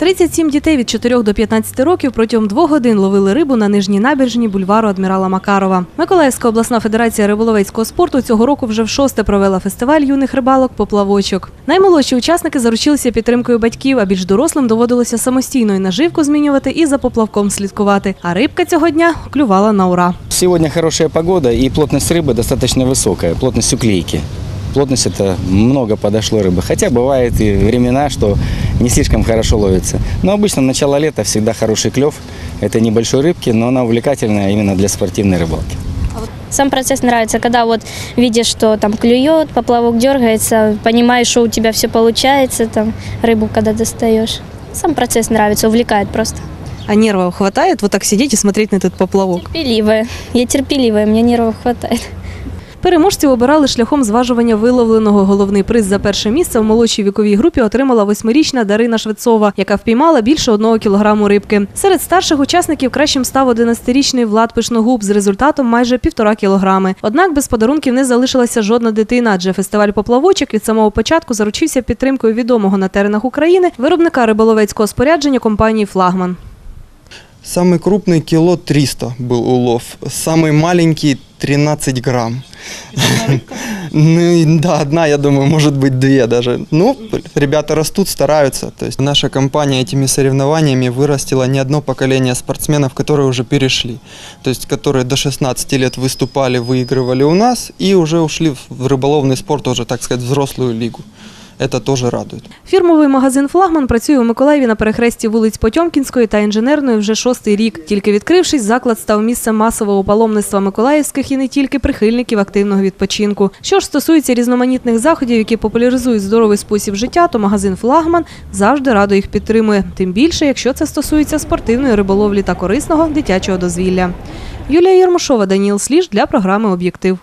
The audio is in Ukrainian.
37 дітей від 4 до 15 років протягом двох годин ловили рибу на нижній набережні бульвару адмірала Макарова. Миколаївська обласна федерація риболовецького спорту цього року вже вшосте провела фестиваль юних рибалок поплавочок. Наймолодші учасники заручилися підтримкою батьків, а більш дорослим доводилося самостійно і наживку змінювати, і за поплавком слідкувати. А рибка цього дня клювала на ура. Сегодня хорошая погода и плотность рыбы достаточно высокая, плотность уклейки. Плотность это много подошло рыбы. Хотя бывает и времена, что не слишком хорошо ловится. Но обычно начало лета всегда хороший клев. Это небольшой рыбки, но она увлекательная именно для спортивной рыбалки. Сам процесс нравится, когда вот видишь, что там клюет, поплавок дергается, понимаешь, что у тебя все получается, там рыбу когда достаешь. Сам процесс нравится, увлекает просто. А нервов хватает вот так сидеть и смотреть на этот поплавок? Терпеливая. Я терпеливая, мне нервов хватает. Переможців обирали шляхом зважування виловленого. Головний приз за перше місце в молодшій віковій групі отримала восьмирічна Дарина Швецова, яка впіймала більше одного кілограму рибки. Серед старших учасників кращим став 11-річний Влад Пишногуб з результатом майже півтора кілограми. Однак без подарунків не залишилася жодна дитина, адже фестиваль поплавочок від самого початку заручився підтримкою відомого на теренах України виробника риболовецького спорядження компанії Флагман. Самый крупный кило 300 был улов, самый маленький 13 грамм. Ну и да, одна, я думаю, может быть две даже. Ну, ребята растут, стараются. То есть наша компания этими соревнованиями вырастила не одно поколение спортсменов, которые уже перешли. То есть которые до 16 лет выступали, выигрывали у нас и уже ушли в рыболовный спорт, уже, так сказать, взрослую лигу. Это тоже радует. Фірмовий магазин Флагман працює у Миколаєві на перехресті вулиць Потьомкінської та інженерної вже шостий рік. Тільки відкрившись, заклад став місцем масового паломництва миколаївських і не тільки прихильників активного відпочинку. Що ж стосується різноманітних заходів, які популяризують здоровий спосіб життя, то магазин Флагман завжди радо їх підтримує. Тим більше, якщо це стосується спортивної риболовлі та корисного дитячого дозвілля. Юлія Єрмошова, Даніл Сліж для програми Об'єктив.